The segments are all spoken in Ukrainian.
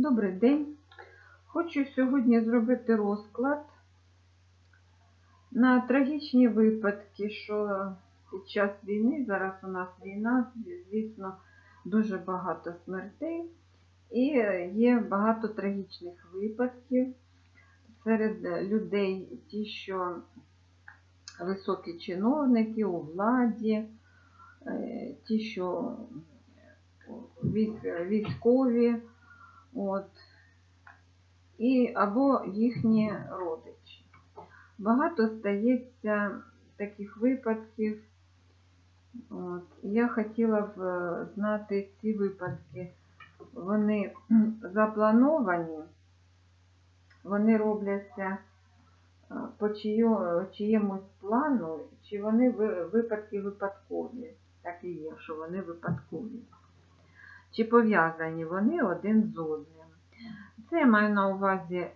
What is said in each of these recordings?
Добрий день. Хочу сьогодні зробити розклад на трагічні випадки, що під час війни, зараз у нас війна, звісно, дуже багато смертей і є багато трагічних випадків серед людей, ті, що високі чиновники у владі, е, ті, що військ- військові, от, і, або їхні родичі. Багато стається таких випадків. От, я хотіла б е, знати ці випадки. Вони заплановані, вони робляться е, по чиємусь плану, чи вони випадки випадкові. Так і є, що вони випадкові. Чи пов'язані вони один з одним. Це я маю на увазі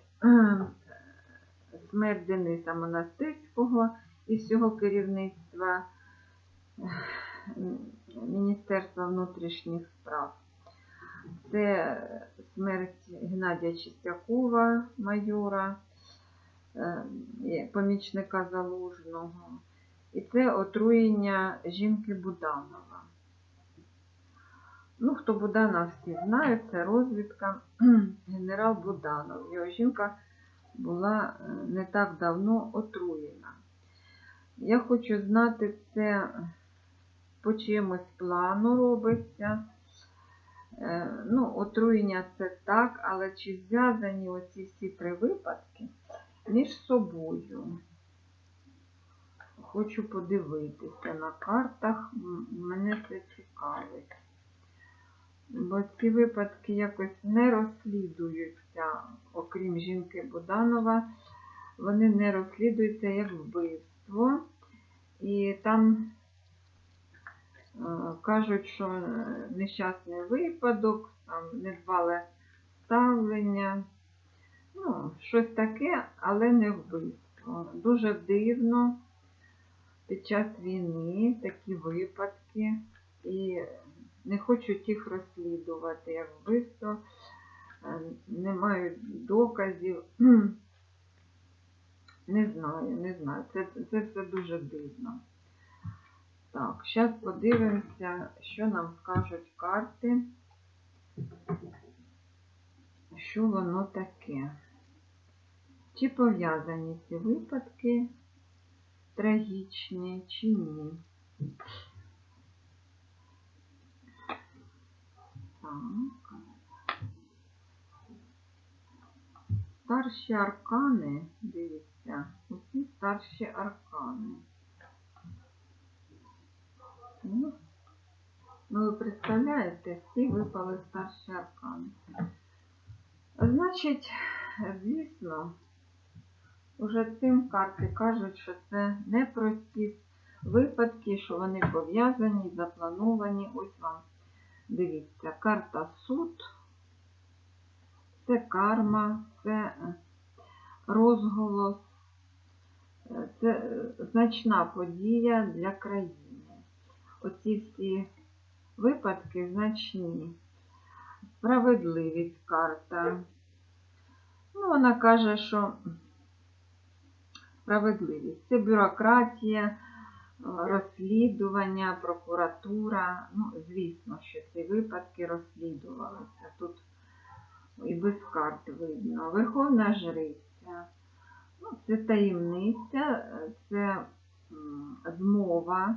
смерть Дениса Монастирського і всього керівництва Міністерства внутрішніх справ. Це смерть Геннадія Чистякова, майора, помічника залужного. І це отруєння жінки Буданова. Ну, хто Будана всі знають, це розвідка генерал Буданов. Його жінка була е, не так давно отруєна. Я хочу знати, це по чимось плану робиться. Е, Ну, отруєння це так, але чи зв'язані оці всі три випадки між собою? Хочу подивитися на картах, мене це цікавить. Бо ці випадки якось не розслідуються, окрім жінки Буданова, вони не розслідуються як вбивство. І там е, кажуть, що нещасний випадок, там недбале ставлення, ну, щось таке, але не вбивство. Дуже дивно під час війни такі випадки. І не хочуть їх розслідувати як вбивство, е, не мають доказів. Не знаю, не знаю. Це, це все дуже дивно. Так, зараз подивимося, що нам скажуть карти, що воно таке. Чи пов'язані ці випадки трагічні, чи ні. Так. Старші аркани, дивіться, усі старші аркани. Ну, ну, ви представляєте, всі випали старші аркани. Значить, звісно, уже цим карти кажуть, що це непрості випадки, що вони пов'язані, заплановані. Ось вам Дивіться, карта суд, це карма, це е, розголос, е, це е, значна подія для країни. Оці всі випадки значні. Справедливість карта. Ну, вона каже, що справедливість це бюрократія розслідування, прокуратура. Ну, звісно, що ці випадки розслідувалися. Тут і без карт видно. Верховна жриця. Ну, це таємниця, це змова,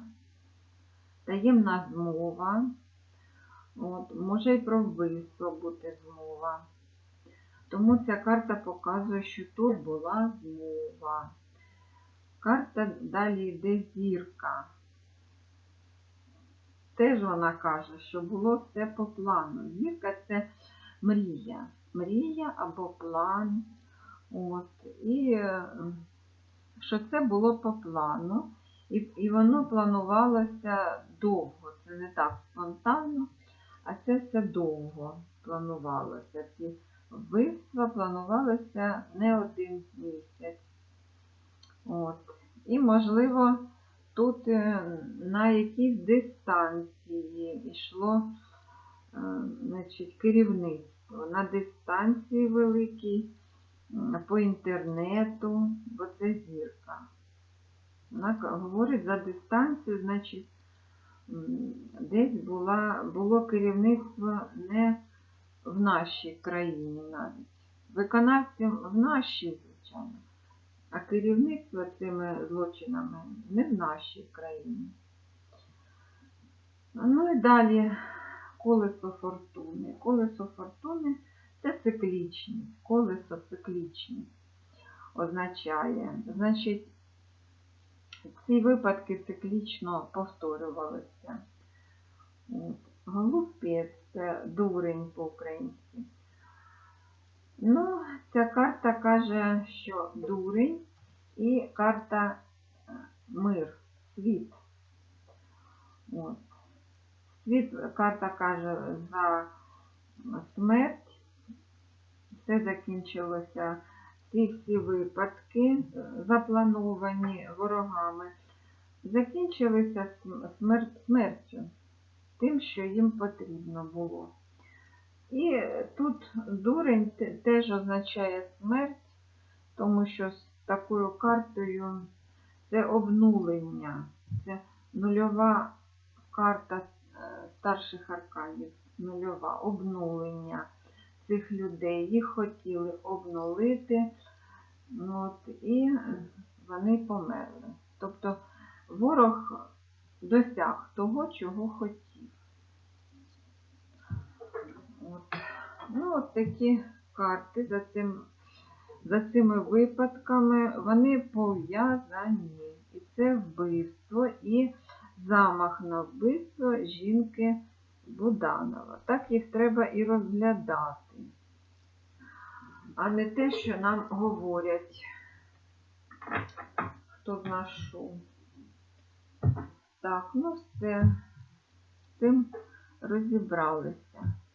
таємна змова. От, може і про вбивство бути змова. Тому ця карта показує, що тут була змова. Карта далі йде зірка. Теж вона каже, що було все по плану. Зірка це мрія. Мрія або план. От. І е, що це було по плану. І, і воно планувалося довго. Це не так спонтанно, а це все довго планувалося. Ці вбивства планувалося не один місяць. От. І, можливо, тут е, на якійсь дистанції йшло значить, керівництво. на дистанції великій, по інтернету, бо це зірка. Вона говорить за дистанцію, значить, десь була, було керівництво не в нашій країні навіть. Виконавцем в нашій, звичайно, а керівництво цими злочинами не в нашій країні. Ну і далі колесо фортуни. Колесо фортуни це циклічність. Колесо циклічність означає. Значить, ці випадки циклічно повторювалися. От. Голубець це дурень по-українськи. Ну, ця карта каже, що дурень і карта е, мир, світ. От. Світ, карта каже за смерть. Все закінчилося. Ці всі випадки, е, заплановані ворогами, закінчилися см- смер- смертю, тим, що їм потрібно було. І тут дурень теж означає смерть, тому що з такою картою це обнулення, це нульова карта старших арканів, нульова обнулення цих людей. Їх хотіли обнулити, ну, от, і вони померли. Тобто ворог досяг того, чого хотів. От. Ну, от такі карти за, цим, за цими випадками, вони пов'язані. І це вбивство і замах на вбивство жінки Буданова. Так їх треба і розглядати, а не те, що нам говорять, хто знайшов. Так, ну все, з цим розібралися.